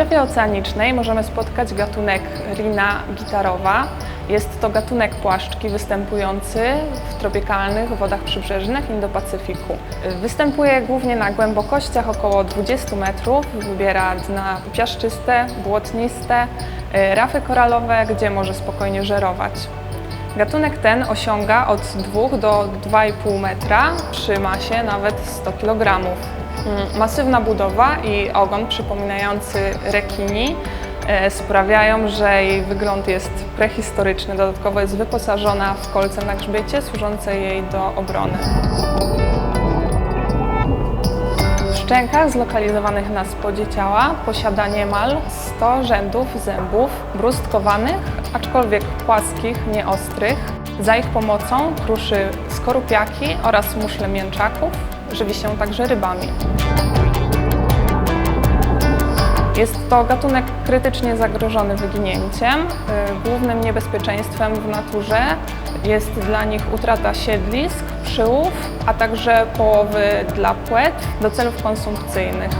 Europie oceanicznej możemy spotkać gatunek Rina gitarowa. Jest to gatunek płaszczki występujący w tropikalnych wodach przybrzeżnych Indo-Pacyfiku. Występuje głównie na głębokościach około 20 metrów, wybiera dna piaszczyste, błotniste, y, rafy koralowe, gdzie może spokojnie żerować. Gatunek ten osiąga od 2 do 2,5 metra przy masie nawet 100 kg. Mm, Masywna budowa i ogon przypominający rekini e, sprawiają, że jej wygląd jest prehistoryczny. Dodatkowo jest wyposażona w kolce na grzbiecie służące jej do obrony. W szczękach zlokalizowanych na spodzie ciała posiada niemal 100 rzędów zębów brustkowanych, aczkolwiek płaskich, nieostrych. Za ich pomocą kruszy skorupiaki oraz muszle mięczaków. Żywi się także rybami. Jest to gatunek krytycznie zagrożony wyginięciem. Y, Głównym niebezpieczeństwem w naturze jest dla nich utrata siedlisk, przyłów, a także połowy dla płetw do celów konsumpcyjnych.